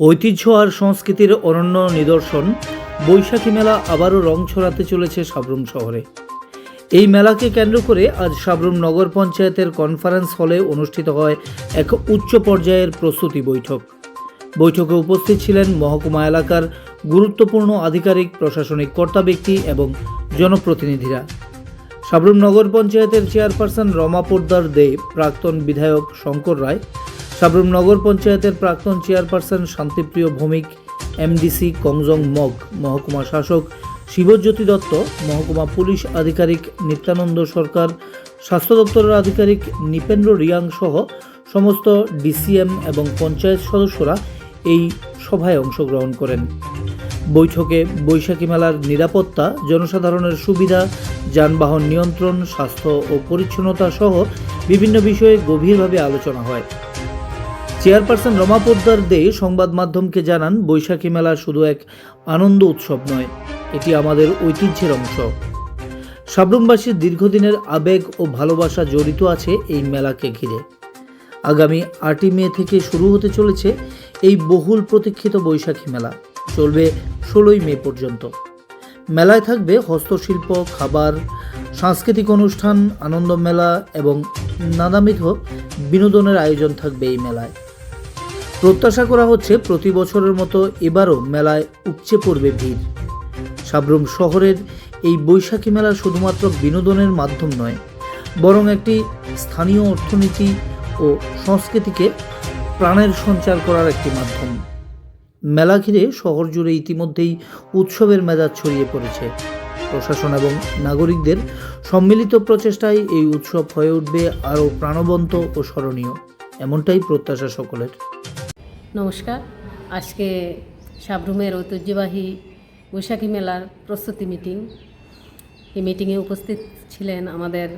ঐতিহ্য আর সংস্কৃতির অনন্য নিদর্শন, বৈশাখী মেলা আবারও রং ছড়াতে চলেছে সাবরুম শহরে। এই মেলাকে কেন্দ্র করে আজ সাবরুম নগর পঞ্চায়েতের কনফারেন্স হলে অনুষ্ঠিত হয় এক উচ্চ পর্যায়ের প্রস্তুতি বৈঠক। বৈঠকে উপস্থিত ছিলেন মহকুমা এলাকার গুরুত্বপূর্ণ আধিকারিক, প্রশাসনিক কর্তা ব্যক্তি এবং জনপ্রতিনিধিরা। সাবরুম নগর পঞ্চায়েতের চেয়ারপারসন রমা পোদ্দার দে, প্রাক্তন বিধায়ক শঙ্কর রায় সাবরুম নগর পঞ্চায়েতের প্রাক্তন চেয়ারপারসন শান্তিপ্রিয় ভৌমিক, এমডিসি কংজং মগ, মহকুমা শাসক শিবজ্যোতি দত্ত, মহকুমা পুলিশ আধিকারিক নিত্যানন্দ সরকার, স্বাস্থ্য দপ্তরের আধিকারিক নিপেন্দ্র রিয়াং সহ সমস্ত ডিসিএম এবং পঞ্চায়েত সদস্যরা এই সভায় অংশগ্রহণ করেন। বৈঠকে বৈশাখী মেলার নিরাপত্তা, জনসাধারণের সুবিধা, যানবাহন নিয়ন্ত্রণ, স্বাস্থ্য ও পরিচ্ছন্নতা সহ বিভিন্ন বিষয়ে গভীরভাবে আলোচনা হয়। চেয়ারপারসন রমা পোদ্দার দে সংবাদ মাধ্যমকে জানান, বৈশাখী মেলা শুধু এক আনন্দ উৎসব নয়, এটি আমাদের ঐতিহ্যের অংশ। সাবরুমবাসীর দীর্ঘদিনের আবেগ ও ভালোবাসা জড়িত আছে এই মেলাকে ঘিরে। আগামী আটই মে থেকে শুরু হতে চলেছে এই বহুল প্রতীক্ষিত বৈশাখী মেলা। চলবে ষোলোই মে পর্যন্ত। মেলায় থাকবে হস্তশিল্প, খাবার, সাংস্কৃতিক অনুষ্ঠান, আনন্দ মেলা এবং নানাবিধ বিনোদনের আয়োজন থাকবে এই মেলায়। প্রত্যাশা করা হচ্ছে প্রতি বছরের মতো এবারও মেলায় উপচে পড়বে ভিড়। সাবরুম শহরের এই বৈশাখী মেলা শুধুমাত্র বিনোদনের মাধ্যম নয়, বরং একটি স্থানীয় অর্থনীতি ও সংস্কৃতিকে প্রাণের সঞ্চার করার একটি মাধ্যম। মেলা ঘিরে শহর জুড়ে ইতিমধ্যেই উৎসবের মেজাজ ছড়িয়ে পড়েছে। প্রশাসন এবং নাগরিকদের সম্মিলিত প্রচেষ্টায় এই উৎসব হয়ে উঠবে আরও প্রাণবন্ত ও স্মরণীয়, এমনটাই প্রত্যাশা সকলের। নমস্কার। আজকে সাবরুমের ঐতিহ্যবাহী বৈশাখী মেলার প্রস্তুতি মিটিং। এই মিটিংয়ে উপস্থিত ছিলেন আমাদের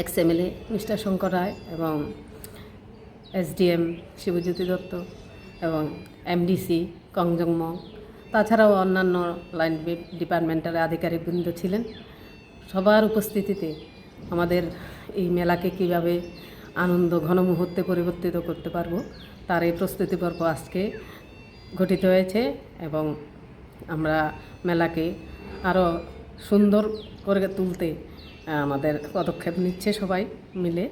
ex MLA mister Shankar Roy এবং এসডিএম শিবজ্যোতি দত্ত এবং এমডিসি কংজংমং তাছাড়াও অন্যান্য লাইন ডিপার্টমেন্টের আধিকারিকবৃন্দ ছিলেন। সবার উপস্থিতিতে আমাদের এই মেলাকে কীভাবে আনন্দ ঘন মুহূর্তে পরিবর্তিত করতে পারব। তার এই প্রস্তুতি পর্ব আজকে গঠিত হয়েছে এবং আমরা মেলাকে আরও সুন্দর করে তুলতে আমাদের পদক্ষেপ নিচ্ছে সবাই মিলে।